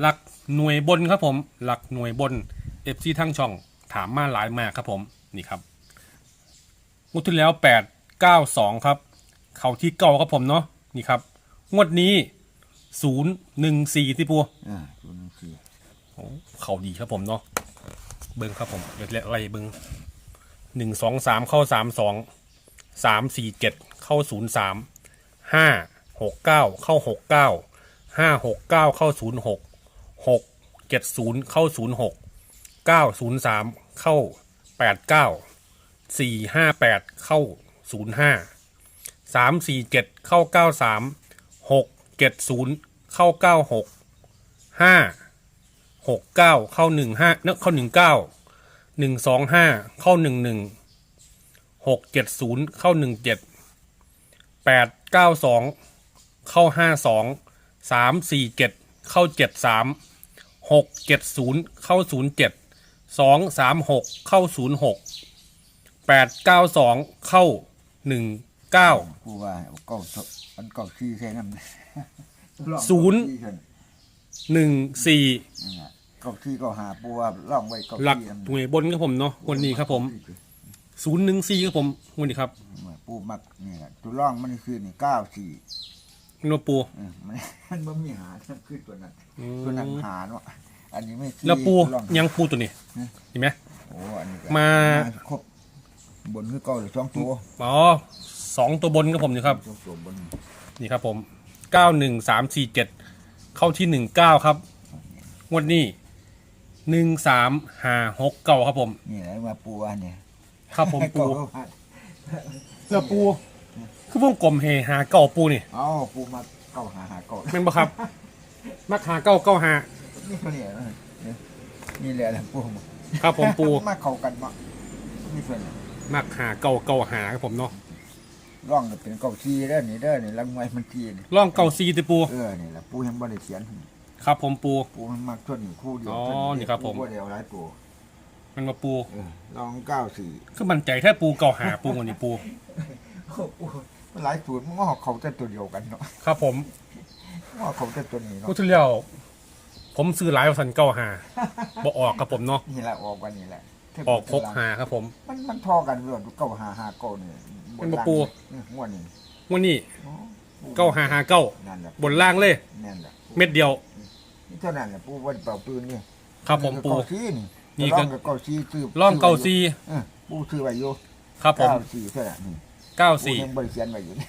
หลักหน่วยบนครับผม หลักหน่วยบนเอฟซีทั้งช่องถามมาหลายมากครับผมนี่ครับงวดที่แล้วแปดเก้าสองครับ เขาที่เก่าครับผมเนาะนี่ครับ งวดนี้ศูนย์หนึ่งสี่ที่ปูอ่าศูนย์หนึ่งสี่โอ้เขาดีครับผมเนาะเบิ้งครับผมเดี๋ยวอะไรเบิ้งหนึ่งสองสามเข้าสามสองสามสี่เจ็ดเข้าศูนย์สามห้าหกเก้าเข้าหกเก้าห้าหกเก้าเข้าศูนย์หกหก เจ็ดศูนย์เข้าศูนย์หกเก้าศูนย์สามเข้าแปดเก้าสี่ห้าแปดเข้าศูนย์ห้าสามสี่เจ็ดเข้าเก้าสามหกเจ็ดศูนย์เข้าเก้าหกห้าหกเก้าเข้าหนึ่งห้าเนเข้าหนึ่งเก้าหนึ่งสองห้าเข้าหนึ่งหนึ่งหกเจ็ดศูนย์เข้าหนึ่งเจ็ดแปดเก้าสองเข้าห้าสองสามสี่เจ็ดเข้าเจ็ดสาม หกเจ็ดศูนย์เข้าศูนย์เจ็ดสองสามหกเข้าศูนย์หกแปดเก้าสองเข้าหนึ่งเก้าผู้ว่าเอาเก้าสอันเก้าสี่ใช่น้ำศูนย์หนึ่งสี่นั่นแหละเก้าสี่เก้าหาผู้ว่าล่องไว้เก้าหลักสี่หน่วยบนครับผมเนาะวันนี้ครับผมศูนย์หนึ่งสี่ครับผมวันนี้ครับผู้มักนี่แหละตัวล่องมันคือนี่เก้าสี่ โนปูออมันมันบ่มีหาคือตัวนั้นอืม ตัวนั้นหาเนาะอันนี้ไม่สี่แล้วปูตัวร่อง ยังปูตัวนี้ฮะ เห็นไหม โอ้อันนี้ก็มา ครบบนคือเก้าหรือสองตัวอ๋อสองตัวบนครับผมนี่ครับ สองตัวบนนี่ครับผมเก้าหนึ่งสามสี่เจ็ดเข้าที่หนึ่งเก้าครับงวดนี้หนึ่งสามห้าหกเก้าครับผม นี่แหละว่าปูว่าเนี่ยครับผมปูเก้าว่าแล้วปู คือวงกลมเฮหาเก้าปูนี่เอ้าปูมาเก้าหาหาเก้าเป็นปะครับ มักหาเก้าเก้าหานี่เขาเนี่ยนี่แหละแหละปูครับผมปูมาเข้ากันมานี่เพิ่นมักหาเก้าเก้าหาครับผมเนาะร่องก็เป็นเก้าซีเด้อนี่เด้อนี่ลังไว้มันทีนี่ล่องเก้าซีติปูเออนี่แหละปูยังบ่ได้เขียนครับผมปูปูมันมักส่วนนี้คู่เดียวอ๋อเพิ่นี่ครับผมปูบ่ได้เอาหลายปูมันมาปูเออลองเก้าสี่คือมันใจแค่ปูเก้าหาปูวันนี้ปูโอ้ปู มันหลายสูตรมันก็เขาแต่ตัวเดียวกันเนาะครับผมว่าเขาแต่ตัวนี้เนาะพูดที่แล้วผมซื้อหลายพันเก้าหาบอออกครับผมเนาะนี่แหละออกกันนี่แหละออกพกหาครับผม มันมันทอกันเรื่องเก้าหาหาเก้านี่มันบ่ปูอืมงวดนี้วันนี้อ๋อเก้าหาหาเก้านั่นแหละบนล่างเลย นั่นแหละเม็ดเดียว นี่เท่านั้นแหละปูวันเป่าปืนนี่ครับผมปู เก้าสี่นี่นี่นี่ก็ก็เก้าสี่ซื้อล่องเก้าซีเออปูซื้อไว้อยู่ครับผม เก้าสี่เท่านั้นนี่ เก้าปูสี่ยังบริเขียนไว้อยู่นี่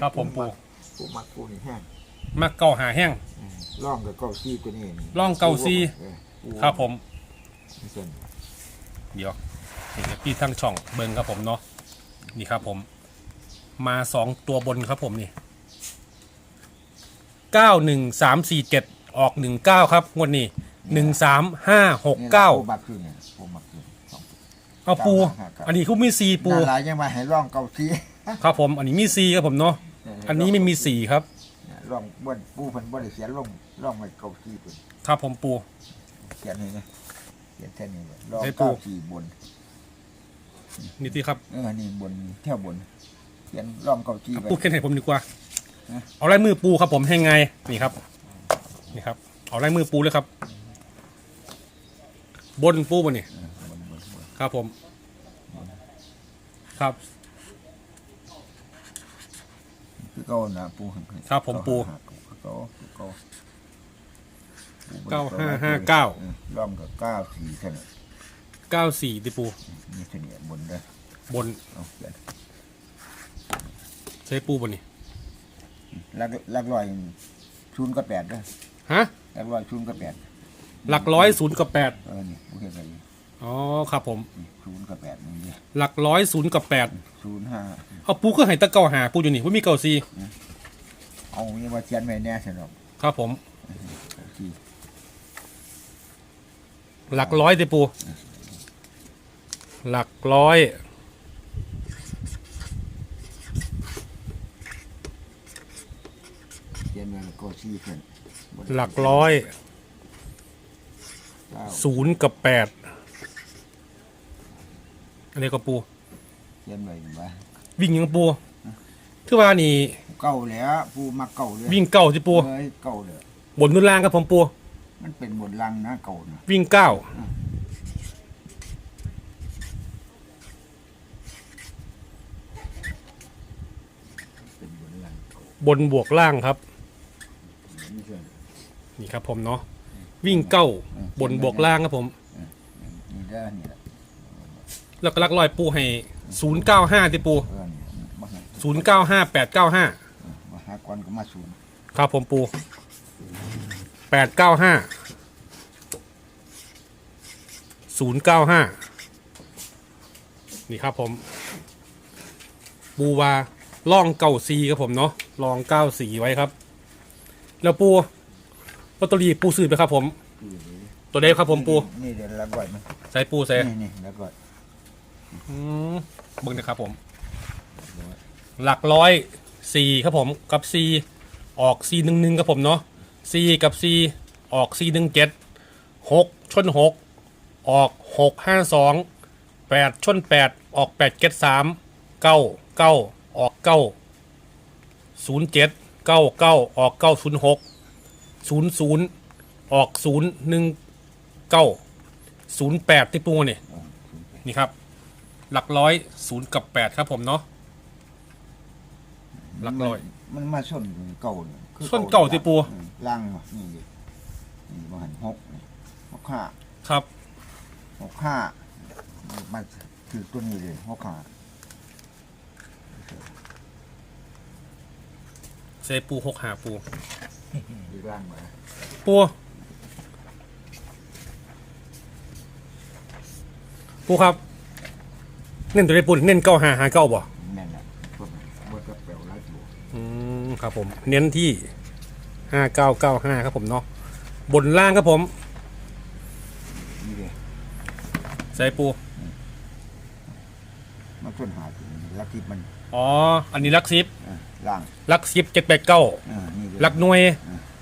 ครับผมปูปูมักปูนี่แห้งมักเก้าหาแห้งร่องกับเก้าซี่ตัวนี้นี่ร่องเก้าซี่เออปูครับผมนี่ส่วนเดี๋ยวนี่ครับพี่ทั้งช่องเบิงครับผมเนาะนี่ครับผม มาสองตัวบนครับผมนี่เก้าหนึ่งสามสี่เจ็ดออกหนึ่งเก้าครับงวดนี้หนึ่งสามห้าหกเก้าปูมักคือเนี่ยปูมักคือสอง เอาปูครับอันนี้เขามีซีปูดารายังมาให้ร่องเก้าซี่ครับผม อันนี้มีซีครับผมเนาะ อันนี้ไม่มีสีครับเนี่ยร่องบนปูเพิ่นบ่ได้เขียนลงร่องไว้เก้าซี่เพิ่นครับผมปู เขียนให้นะเขียนแค่นี้เลยร่องให้ปู เก้าซี่บน นี่ที่ครับ เออ นี่บนเที่ยวบน เขียนร่องเก้าซี่ไป ปูเขียนให้ผมดีกว่าฮะเอาลายมือปูครับผมให้ไง นี่ครับ นี่ครับ เอาลายมือปูเลยครับ บนปูบนนี่ เออบนบนบน ครับผม ครับ คือเก้านะปูครับผมปู เก้าเก้าเก้าห้าห้าเก้าออร่องกับเก้าสี่เท่านั้นเก้าสี่ติปูนี่เฉลี่ยบนได้บนเอาเขียนใช้ปูบนนี่ลักลักลอยชูนย์ก็แปดเด้อฮะลักลอยชูนย์ก็แปดหลักร้อยศูนย์กับแปดเออนี่ผู้เขียนอะไร อ๋อครับผมชูนย์ก็แปดนี่เนี่ยหลักร้อยศูนย์กับแปดศูนย์ห้าเอาปูก็ให้ตะเก้าหาปูอยู่นี่ว่ามีเก้าสี่เอาเนี่ยว่าเขียนไว้แน่สนอกครับผมเก้าสี่หลักร้อยติปู หลักร้อยเขียนไว้เก้าสี่เพิ่นบนหลักร้อยเก้าศูนย์กับแปด อันนี้ก็ปูเขียนไว้อยู่ว่าวิ่งยังปูคือว่านี่เก้าแล้วปูมาเก้าเลยวิ่งเก้าจิปูเอ้ยเก้าเลยบนนุนล่างครับผมปูมันเป็นบนลังนะเก่านะวิ่งเก้าเป็นบนลังเก่าบนบวกล่างครับ ไม่ใช่นี่ครับผมเนาะวิ่งเก้าบนบวกล่างครับผมนี่ได้อนี่แหละ แล้วก็ลักลอยปูให้ศูนย์เก้าห้าที่ปูเออนี่มาหาศูนย์เก้าห้าแปดเก้าห้าเออมาหากวนก็มาศูนย์ครับผมปูแปดเก้าห้าศูนย์เก้าห้านี่ครับผม ปูวาล่องเก้าซีครับผมเนาะลองเก้าสีไว้ครับ แล้วปูลอตเตอรี่ปูซื้อไปครับผม ตัวเดฟครับผมปูนี่เดี๋ยวละก่อยมันใส่ปูใส่นี่นี่ละก่อย อืมเบิ่งนะครับผม หลักร้อยสี่ครับผมกับซีออกซีหนึ่งหนึ่งครับผมเนาะซีกับซีออกซีหนึ่งเจ็ดหกชนหกออกหกห้าสองแปดชนแปดออกแปดเจ็ดสามเก้าเก้าออกเก้าศูนย์เจ็ดเก้าเก้าออกเก้าศูนย์หกศูนย์ศูนย์ออกศูนย์หนึ่งเก้าศูนย์แปดที่ปูเนี่ยนี่ครับ หลักร้อยศูนย์กับแปดครับผมเนาะ หลักร้อย มันมาส้นเก่าเนี่ยคือส้นเก่าที่ปูอืมลังว่ะนี่ดินี่มาหันหกนี่หกห้าครับหกห้ามาถือตัวนี้เลยหกห้าเซปูหกหาปูดีล่างมาปูปูครับ เน้นตัวได้ปูเน้นเก้าหาหาเก้าบ่แม่นแหละพวกนั้นบดกระเป๋าไล่ตัวอืมครับผม เน้นที่ห้าเก้าเก้าห้าครับผมเนาะบนล่างครับผมนี่เลยใส่ปูมาส้นหาถึงลักทิพมันอ๋อ อันนี้ลักซิปเออล่างลักซิปเจ็ดแปดเก้าเออนี่เลยลักหน่วย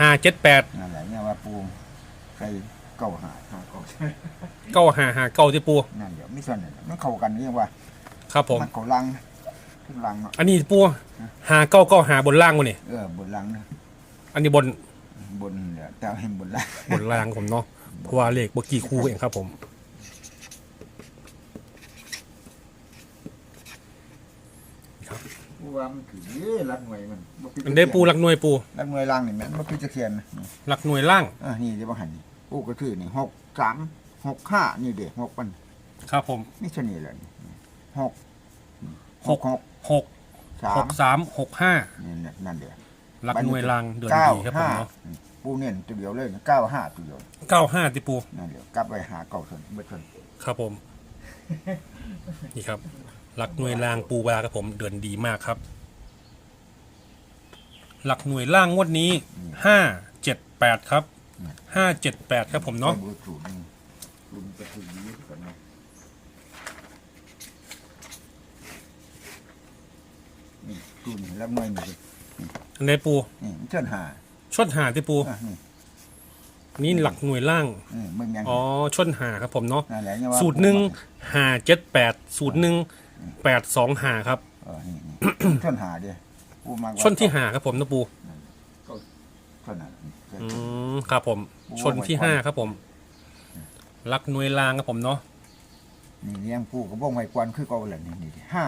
ห้าเจ็ดแปดนั่นแหละเนี่ยว่าปูใครเก่าหาหา เก่าเก้าหาหาเก้าที่ปูนั่นเดี๋ยวไม่ส่วนเนี่ยมันเข้ากันนี่ว่าครับผมมันเก่าลังขึ้นลังเนาะอันนี้ปูหาเก้าเก้าหาบนล่างวะนี่เออบนลังนะอันนี้บนบนเดี๋ยวแต่เห็นบนลังบนล่างผมเนาะเพราะว่าเลขบกี่คู่เองครับผมปูว่ามันถือเอ้ยรักหน่วยมันบ่ผิอันได้ปูหลักหน่วยปูรักหน่วยลังนี่แมันมันคือจะเขียนนะหลักหน่วยล่างอ่านี่เดี๋ยวมาหันนี่ปูก็คือนี่หก สามหกห้านี่เด็กหกมันครับผมนี่ชนิดเลยนี่หกหกหกหกสาหมกสามหกห้านี่เนี่ยนั่นเดียวหลักหน่วยล่างเดือนเก้าดีครับผมห้าเนาะปูเน้นตัวเดียวเลยเก้าห้าตัวเดียวเก้าห้าที่ปูนั่นเดียวกลับไปหาเก้าชนเมื่อชนครับผม นี่ครับหลักหน่วยล่างปูวาครับผมเดือนดีมากครับ หลักหน่วยล่างงวดนี้ห้าเจ็ดแปดครับ ห้าเจ็ดแปดครับผมเนาะใส่เบอร์ศูนย์นี่ศูนย์จะถึงนี้ก่อนนะนี่ศูนย์แล้วหน่วยนี่ดิอันได้ปูนี่มันเชิญหาชนหาที่ปู อะนี่นี่หลักหน่วยล่าง นี่มึงยังอ๋อชนหาครับผมเนาะ นั่นแหละเนี่ยว่าสูตรหนึ่งหาเจ็ดแปดสูตรหนึ่งแปดสองหาครับ เออนี่นี่ชนหาเดียปูมากกว่าชนที่หาครับผมนะปูชนหา อืมครับผม ชนที่ห้าครับผมลักหน่วยลางครับผมเนาะนี่เลี้ยงปูกับบ้งไม้กวนคือเก่าแหละนี่นี่ดิห้า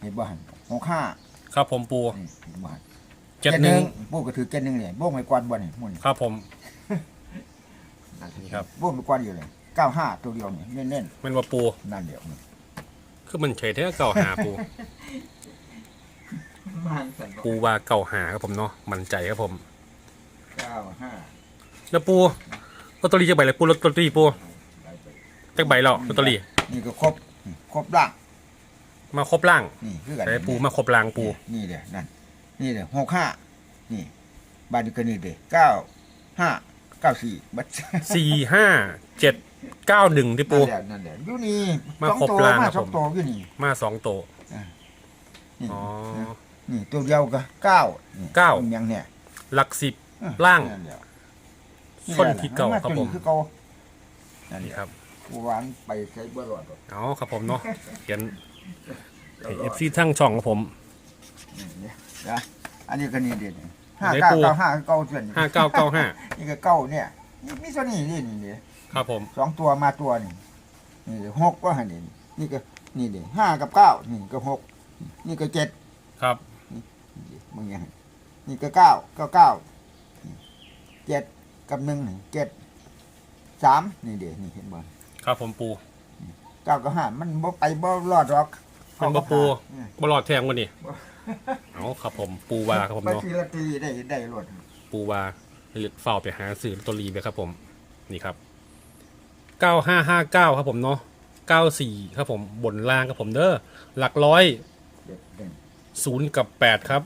เห็นบ้านหกห้าครับผมปูนี่เห็นบ้านเจ็ดหนึ่งปูก็ถือเจ็ดหนึ่งเลยบ้งไม้กวนบ้านนี่มุ่นครับผมนี่ครับบ้งไม้กวนอยู่เลยเก้าห้าตัวเดียวนี่เน้นเป็นว่าปูๆนั่นเดียวนี่คือมันเฉยแท้เก่าหาปูมันสั่นปูว่าเก่าหาครับผมเนาะมันใจครับผม เก้าห้าแล้วปูลอตเตอรี่จะใบอะไรปูลอตเตอรี่ปูจะใบแล้วลอตเตอรี่นี่ก็ครบนี่ครบล่างมาครบล่างนี่คือกันใส่ปูมาครบล่างปูนี่เดียวนั่นนี่เดียวหกห้านี่บ้านนี้ก็นี่เดียวเก้าห้าเก้าสี่บัดสี่ห้าเจ็ดเก้าหนึ่งที่ปู นั่นแหละนั่นแหละอยู่นี่มาสองครบตัวล่างมาครับสองผม ตัวอยู่นี่มาสองโตวนี่อ๋อ นี่ตัวเดียวก็เก้านี่เก้ายังเนี่ยหลักสิบเออ ล่าง นั่นแหละส้นที่เก่าครับผมตัวนี้คือเก่านั่นนี่แหละครับกูวางไปใช้บ่รอดหรอกเอาครับผมเนาะเขียนเอฟซีทั้งช่องครับผม นี่เนี่ยนะอันนี้ก็นี่เด็ดห้าไหนเก้าปูเก้าห้าเก้าส่วนห้าเก้าเก้าห้านี่ก็เก้าเนี่ยนี่มีส่วนนี้นี่นี่เด้ครับผม สองตัวมาตัวนี่นี่เด้หกก็หันนี่นี่ก็นี่เด้ห้ากับเก้านี่ก็หกนี่ก็เจ็ดครับ มึงยังนี่ก็เก้าก็เก้า เจ็ดกับหนึ่งนี่เจ็ดสามนี่เด้นี่เห็นบ่ครับผมปูเก้ากับห้ามันบ่ไปบ่รอดหรอกมันบ่ปูอืมบลอดแทงวันนี้เอาครับผมปูวาครับผมไปเนาะซื้อลอตเตอรี่ได้ได้รถปูวาเลือดเฝ้าไปหาสื่อลอตเตอรี่ไปครับผม นี่ครับเก้าห้าห้าเก้าครับผมเนาะเก้าสี่ครับผมบนล่างครับผมเด้อหลักร้อยเด็ดเด่น ศูนย์กับแปดครับ